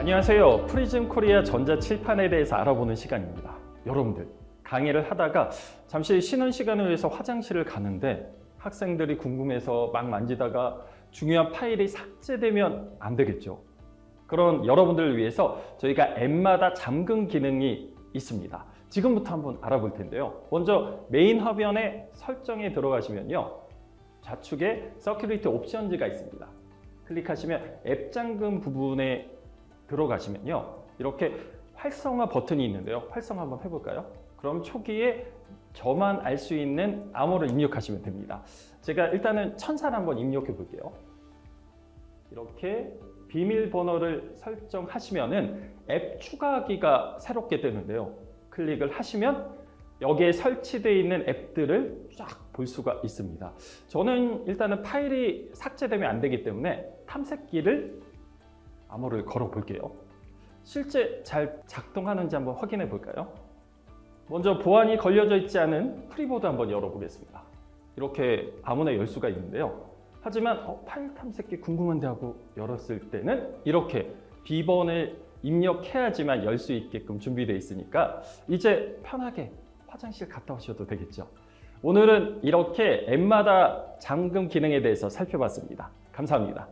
안녕하세요. 프리즘 코리아 전자 칠판에 대해서 알아보는 시간입니다. 여러분들 강의를 하다가 잠시 쉬는 시간을 위해서 화장실을 가는데 학생들이 궁금해서 막 만지다가 중요한 파일이 삭제되면 안 되겠죠. 그런 여러분들을 위해서 저희가 앱마다 잠금 기능이 있습니다. 지금부터 한번 알아볼 텐데요. 먼저 메인 화면에 설정에 들어가시면요. 좌측에 서큐리티 옵션즈가 있습니다. 클릭하시면 앱 잠금 부분에 들어가시면요. 이렇게 활성화 버튼이 있는데요. 활성화 한번 해볼까요? 그럼 초기에 저만 알 수 있는 암호를 입력하시면 됩니다. 제가 일단은 천사를 한번 입력해 볼게요. 이렇게 비밀번호를 설정하시면은 앱 추가하기가 새롭게 뜨는데요. 클릭을 하시면 여기에 설치되어 있는 앱들을 쫙 볼 수가 있습니다. 저는 일단은 파일이 삭제되면 안 되기 때문에 탐색기를 암호를 걸어 볼게요. 실제 잘 작동하는지 한번 확인해 볼까요? 먼저 보안이 걸려져 있지 않은 프리보드 한번 열어보겠습니다. 이렇게 아무나 열 수가 있는데요. 하지만 어, 파일 탐색기 궁금한데 하고 열었을 때는 이렇게 비번을 입력해야지만 열 수 있게끔 준비되어 있으니까 이제 편하게 화장실 갔다 오셔도 되겠죠. 오늘은 이렇게 앱마다 잠금 기능에 대해서 살펴봤습니다. 감사합니다.